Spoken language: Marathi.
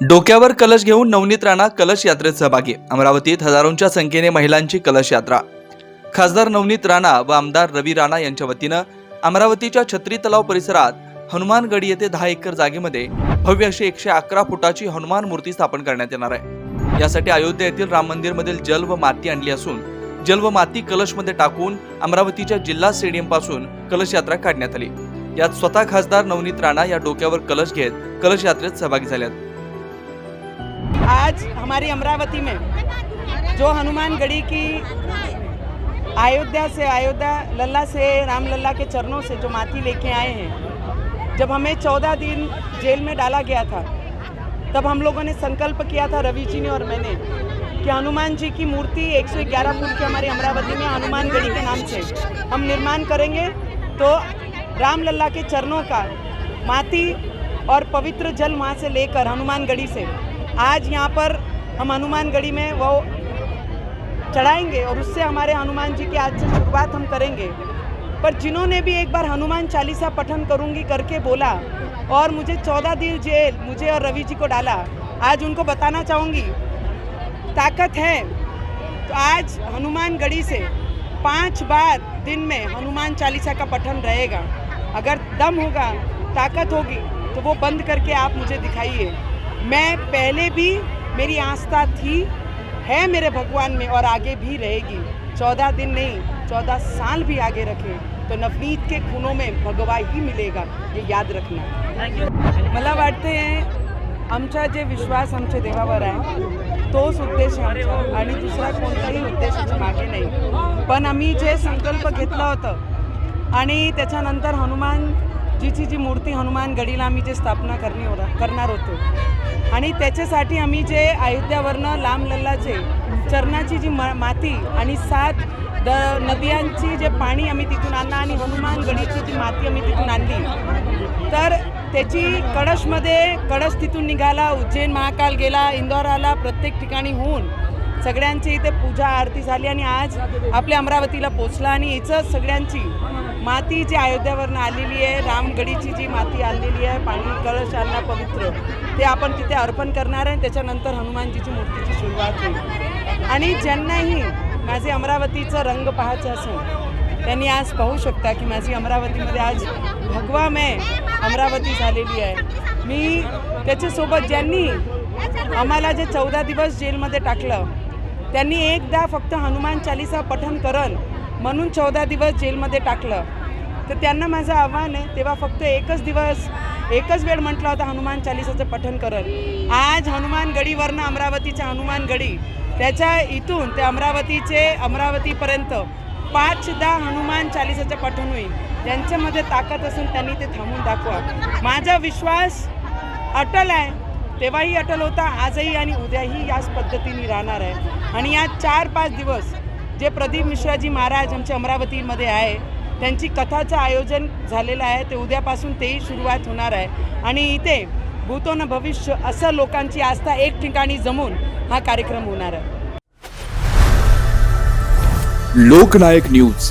डोक्यावर कलश घेऊन नवनीत राणा कलश यात्रेत सहभागी. अमरावतीत हजारोंच्या संख्येने महिलांची कलश यात्रा. खासदार नवनीत राणा व आमदार रवी राणा यांच्या वतीनं अमरावतीच्या छत्री तलाव परिसरात हनुमानगडी येथे दहा एकर जागेमध्ये भव्य अशी एकशे अकरा फुटाची हनुमान मूर्ती स्थापन करण्यात येणार आहे. यासाठी अयोध्या येथील राम मंदिरमधील जल व माती आणली असून जल व माती कलशमध्ये टाकून अमरावतीच्या जिल्हा स्टेडियमपासून कलश यात्रा काढण्यात आली. यात स्वतः खासदार नवनीत राणा या डोक्यावर कलश घेत कलश यात्रेत सहभागी झाल्यात आज हमारी अमरावती में जो हनुमान गढ़ी की अयोध्या से अयोध्या, लल्ला से राम लल्ला के चरणों से जो माथी लेके आए हैं, जब हमें चौदह दिन जेल में डाला गया था, तब हम लोगों ने संकल्प किया था रवि जी ने और मैंने कि हनुमान जी की मूर्ति 111 फुट की हमारी अमरावती में हनुमान गढ़ी के नाम से हम निर्माण करेंगे तो राम लल्ला के चरणों का माटी और पवित्र जल वहाँ से लेकर हनुमान गढ़ी से आज यहाँ पर हम हनुमान गढ़ी में वो चढ़ाएँगे और उससे हमारे हनुमान जी की आज से शुरुआत हम करेंगे। पर जिन्होंने भी एक बार हनुमान चालीसा पठन करूँगी करके बोला और मुझे चौदह दिन जेल, मुझे और रवि जी को डाला, आज उनको बताना चाहूँगी। ताकत है। तो आज हनुमान गढ़ी से पाँच बार दिन में हनुमान चालीसा का पठन रहेगा। अगर दम होगा, ताकत होगी तो वो बंद करके आप मुझे दिखाइए। मैं पहले भी मेरी आस्था थी है मेरे भगवान में और आगे भी रहेगी। चौदह दिन नहीं चौदह साल भी आगे रखें तो नवनीत के खूनों में भगवा ही मिलेगा ये याद रखना। मला वाटते आमचा जे विश्वास आमच्या देवावर आहे तोच उद्देश आमचा आणि दुसरा कोणताही उद्देशाच्या मागे नाही. पण आम्ही जे संकल्प घेतला होतं आणि त्याच्यानंतर हनुमान जिची जी मूर्ती हनुमान गडीला आम्ही जे स्थापना करणी होता करणार होतो. आणि त्याच्यासाठी आम्ही जे अयोध्यावरनं लांब लल्लाचे चरणाची जी मा माती आणि सात द नद्यांची जे पाणी आम्ही तिथून आणलं आणि हनुमान गडीची जी माती आम्ही तिथून आणली. तर त्याची कळशमध्ये कळश तिथून निघाला उज्जैन महाकाल गेला इंदोर आला प्रत्येक ठिकाणी होऊन सगळ्यांची इथे पूजा आरती झाली आणि आज आपल्या अमरावतीला पोचला आणि हिचं सगळ्यांची माती जी अयोध्यावरनं आलेली आहे रामगडीची जी माती आलेली आहे पाणी कळश आणला पवित्र ते आपण तिथे अर्पण करणार आहे त्याच्यानंतर हनुमानजीची मूर्तीची सुरुवात होईल. आणि ज्यांनाही माझे अमरावतीचं रंग पाहायचं असेल त्यांनी आज पाहू शकता की माझी अमरावतीमध्ये आज भगवामय अमरावती झालेली आहे. मी त्याच्यासोबत ज्यांनी आम्हाला जे चौदा दिवस जेलमध्ये टाकलं त्यांनी एकदा फक्त हनुमान चालीसा पठण करण म्हणून चौदा दिवस जेलमध्ये टाकलं. तर त्यांना माझं आव्हान आहे तेव्हा फक्त एकच दिवस एकच वेळ म्हटला होता हनुमान चालीसाचं पठन करत. आज हनुमान गडीवरनं अमरावतीच्या हनुमान गडी त्याच्या इथून ते अमरावतीचे अमरावतीपर्यंत पाचदा हनुमान चालिसाचं पठण होईल. त्यांच्यामध्ये ताकद असून त्यांनी ते थांबून दाखवा. माझा विश्वास अटल आहे तेव्हाही अटल होता आजही आणि उद्याही याच पद्धतीने राहणार आहे. आणि या चार पाच दिवस जे प्रदीप मिश्राजी महाराज आमच्या अमरावतीमध्ये आहे त्यांची कथाचं आयोजन झालेलं आहे. ते उद्यापासून तेही सुरुवात होणार आहे. आणि इथे भूतो न भविष्य असं लोकांची आस्था एक ठिकाणी जमून हा कार्यक्रम होणार आहे. लोकनायक न्यूज.